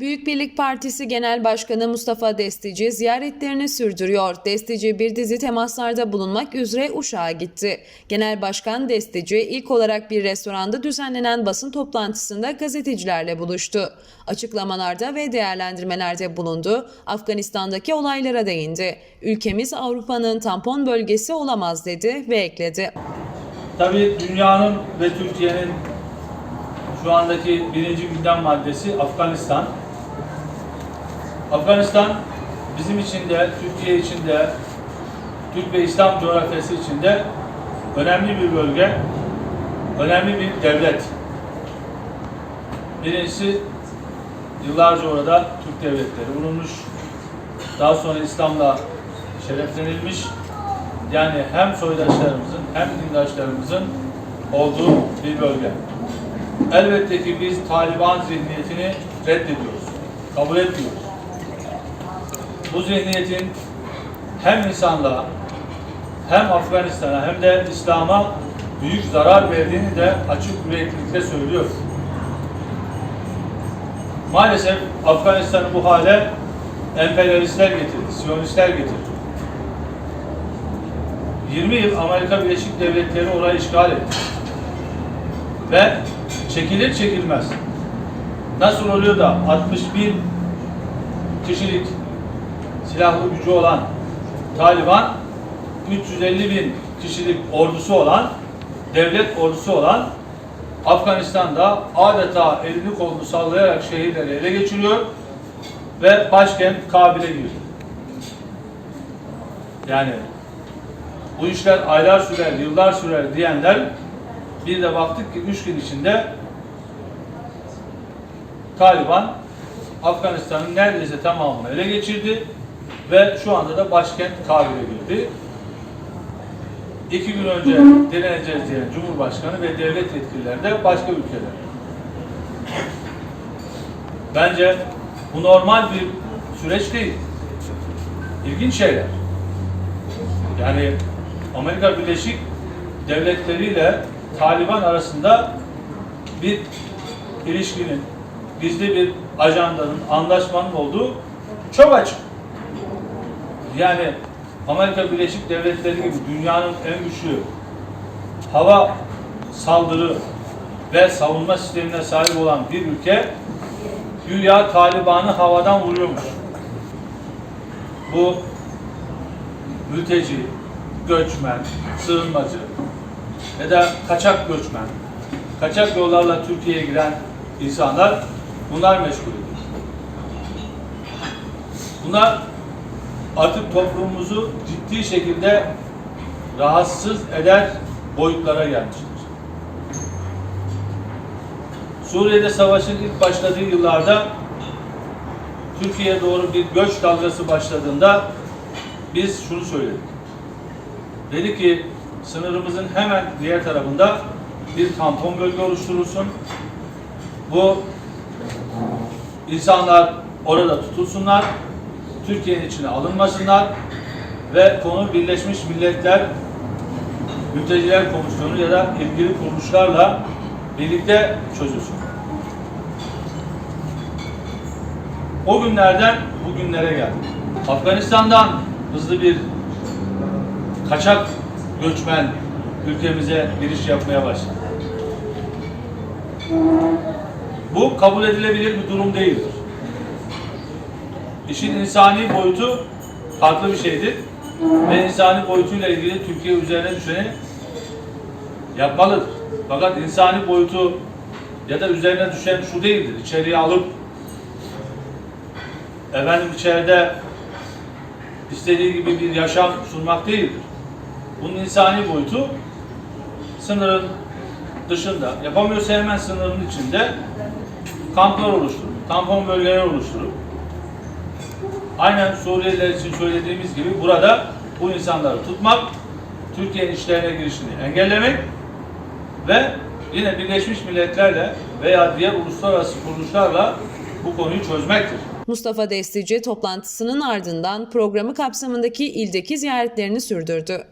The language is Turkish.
Büyük Birlik Partisi Genel Başkanı Mustafa Destici ziyaretlerini sürdürüyor. Destici bir dizi temaslarda bulunmak üzere Uşak'a gitti. Genel Başkan Destici ilk olarak bir restoranda düzenlenen basın toplantısında gazetecilerle buluştu. Açıklamalarda ve değerlendirmelerde bulundu. Afganistan'daki olaylara değindi. Ülkemiz Avrupa'nın tampon bölgesi olamaz dedi ve ekledi. Tabii dünyanın ve Türkiye'nin şu andaki birinci gündem maddesi Afganistan. Afganistan bizim için de, Türkiye için de, Türk ve İslam coğrafyası için de önemli bir bölge, önemli bir devlet. Birincisi yıllarca orada Türk devletleri bulunmuş. Daha sonra İslam'la şereflenilmiş. Yani hem soydaşlarımızın hem dindaşlarımızın olduğu bir bölge. Elbette ki biz Taliban zihniyetini reddediyoruz. Kabul etmiyoruz. Bu zihniyetin hem insanlığa hem Afganistan'a hem de İslam'a büyük zarar verdiğini de açık yüreklilikle söylüyoruz. Maalesef Afganistan'ı bu hale emperyalistler getirdi, Siyonistler getirdi. 20 yıl Amerika Birleşik Devletleri orayı işgal etti. Ve çekilir çekilmez. Nasıl oluyor da 61 kişilik silahlı gücü olan Taliban 350 bin kişilik ordusu olan devlet ordusu olan Afganistan'da adeta elini kolunu sallayarak şehirleri ele geçiriyor ve başkent Kabil'e girdi. Yani bu işler aylar sürer, yıllar sürer diyenler bir de baktık ki üç gün içinde Taliban Afganistan'ın neredeyse tamamını ele geçirdi ve şu anda da başkent Kabil'e girdi. İki gün önce direneceğiz diyen Cumhurbaşkanı ve devlet yetkilileri de başka ülkeler. Bence bu normal bir süreç değil. İlginç şeyler. Yani Amerika Birleşik Devletleri ile Taliban arasında bir ilişkinin, gizli bir ajandanın, anlaşmanın olduğu çok açık. Yani Amerika Birleşik Devletleri gibi dünyanın en güçlü hava saldırı ve savunma sistemine sahip olan bir ülke güya Taliban'ı havadan vuruyormuş. Bu mülteci, göçmen, sığınmacı ya da kaçak göçmen, kaçak yollarla Türkiye'ye giren insanlar bunlar meşgul ediyor. Bunlar artık toplumumuzu ciddi şekilde rahatsız eder boyutlara gelmiştir. Suriye'de savaşın ilk başladığı yıllarda Türkiye'ye doğru bir göç dalgası başladığında biz şunu söyledik. Dedi ki sınırımızın hemen diğer tarafında bir tampon bölge oluşturulsun. Bu insanlar orada tutulsunlar. Türkiye'nin içine alınmasınlar ve konu Birleşmiş Milletler Mülteciler Komisyonu ya da ilgili kuruluşlarla birlikte çözülsün. O günlerden bugünlere geldik. Afganistan'dan hızlı bir kaçak göçmen ülkemize giriş yapmaya başladı. Bu kabul edilebilir bir durum değildir. İşin insani boyutu farklı bir şeydir. Ve insani boyutuyla ilgili Türkiye üzerine düşeni yapmalıdır. Fakat insani boyutu ya da üzerine düşen şu değildir. İçeriye alıp efendim içeride istediği gibi bir yaşam sunmak değildir. Bunun insani boyutu sınırın dışında, yapamıyorsa hemen sınırın içinde kamplar oluşturup, tampon bölgeler oluşturup aynen Suriyeliler için söylediğimiz gibi burada bu insanları tutmak, Türkiye'nin işlerine girişini engellemek ve yine Birleşmiş Milletler'le veya diğer uluslararası kuruluşlarla bu konuyu çözmektir. Mustafa Destici toplantısının ardından programı kapsamındaki ildeki ziyaretlerini sürdürdü.